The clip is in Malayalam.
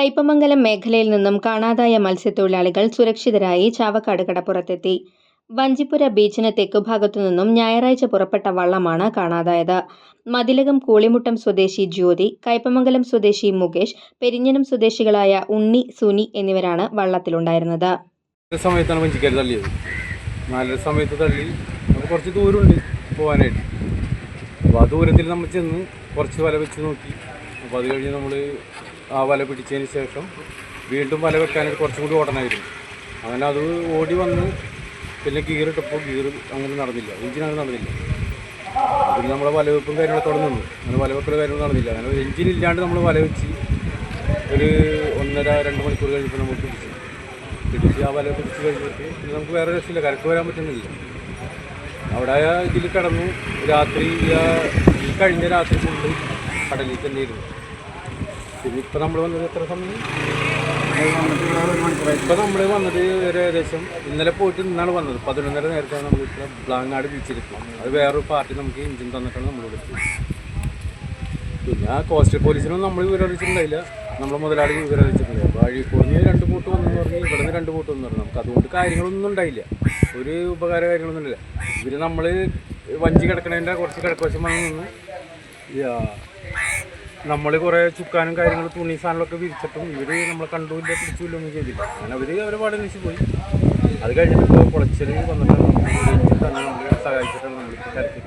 കയ്പമംഗലം മേഖലയിൽ നിന്നും കാണാതായ മത്സ്യത്തൊഴിലാളികൾ സുരക്ഷിതരായി ചാവക്കാട് കടപ്പുറത്തെത്തി. വഞ്ചിപ്പുര ബീച്ചിന് തെക്കുഭാഗത്തു നിന്നും ഞായറാഴ്ച പുറപ്പെട്ട വള്ളമാണ് കാണാതായത്. മതിലകം കൂളിമുട്ടം സ്വദേശി ജ്യോതി കയ്പമംഗലം സ്വദേശി മുകേഷ് പെരിഞ്ഞനം സ്വദേശികളായ ഉണ്ണി സുനി എന്നിവരാണ് വള്ളത്തിലുണ്ടായിരുന്നത്. സമയത്താണ് വഞ്ചിക്കാർ തള്ളിയത്. നാലര സമയത്ത് തള്ളി കുറച്ച് ദൂരമുണ്ട് പോകാനായിട്ട്. അപ്പോൾ ആ ദൂരത്തിൽ നമ്മൾ ചെന്ന് കുറച്ച് വല വെച്ച് നോക്കി. അപ്പോൾ അത് കഴിഞ്ഞ് നമ്മൾ ആ വല പിടിച്ചതിന് ശേഷം വീണ്ടും വല വെക്കാനായിട്ട് കുറച്ചും കൂടി ഓടണമായിരുന്നു. അങ്ങനെ അത് ഓടി വന്ന് പിന്നെ ഗിയർ ഇട്ടപ്പോൾ ഗീർ അങ്ങനെ നടന്നില്ല. എഞ്ചിൻ അങ്ങനെ നടന്നില്ല. അതിന് നമ്മളെ വലവെപ്പും കാര്യങ്ങളൊക്കെ അവിടെ നിന്നു. അങ്ങനെ വലവെക്കൽ കാര്യങ്ങൾ നടന്നില്ല. അങ്ങനെ എഞ്ചിൻ ഇല്ലാണ്ട് നമ്മൾ വല വെച്ച് ഒരു ഒന്നര രണ്ട് മണിക്കൂർ കഴിഞ്ഞപ്പോൾ നമുക്ക് പിടിച്ചു. പിടിച്ച് ആ വല പിടിച്ച് കഴിഞ്ഞിട്ട് പിന്നെ നമുക്ക് വേറെ രക്ഷയില്ല. കരക്ക് വരാൻ പറ്റുന്നില്ല. അവിടെ ഇതിൽ കിടന്നു. രാത്രി കഴിഞ്ഞ രാത്രി ഫുള്ള് കടലിൽ തന്നെ ഇരുന്നു പിന്നെ ഇപ്പം നമ്മൾ വന്നത് എത്ര സമയം? ഇപ്പം നമ്മൾ വന്നത് ഒരു ഏകദേശം ഇന്നലെ പോയിട്ട് ഇന്നാണ് വന്നത്. പതിനൊന്നര നേരത്താണ് നമ്മൾ ഇപ്പോൾ ബ്ലാങ്ങാട് ബീച്ചിലെത്തി അത് വേറൊരു പാർട്ടി നമുക്ക് ഇഞ്ചിൻ തന്നിട്ടാണ് നമ്മൾ എത്തിയത്. പിന്നെ ആ കോസ്റ്റൽ പോലീസിനൊന്നും നമ്മൾ വിവരം അറിയിച്ചിട്ടുണ്ടായില്ല നമ്മൾ മുതലാളി വിവരം അറിയിച്ചിട്ടുണ്ട് അപ്പോൾ അഴീക്കോട് നിന്ന് രണ്ട് കൂട്ട് വന്നെന്ന് പറഞ്ഞാൽ ഇവിടെ നിന്ന് രണ്ട് കൂട്ട് വന്നു പറഞ്ഞു. നമുക്ക് അതുകൊണ്ട് കാര്യങ്ങളൊന്നും ഉണ്ടായില്ല. ഒരു ഉപകാര കാര്യങ്ങളൊന്നും ഇല്ല ഇവർ നമ്മൾ വഞ്ചി കിടക്കണതിന്റെ കുറച്ച് കിടക്കുവശം വന്ന് നിന്ന് നമ്മൾ കുറേ ചുക്കാനും കാര്യങ്ങളും തുണി സാധനങ്ങളൊക്കെ വിരിച്ചിട്ടും ഇവർ നമ്മളെ കണ്ടുമില്ല പിടിച്ചില്ല ഒന്നും ചെയ്തില്ല. അങ്ങനെ അവർ അവരെ പാടെ അന്വേഷിച്ച് പോയി. അത് കഴിഞ്ഞിട്ട് ഇപ്പോൾ കുളച്ചിൽ വന്നിട്ടാണ് നമ്മൾ തന്നെ നമ്മൾ സഹായിച്ചിട്ടാണ് നമ്മൾ കരക്ക്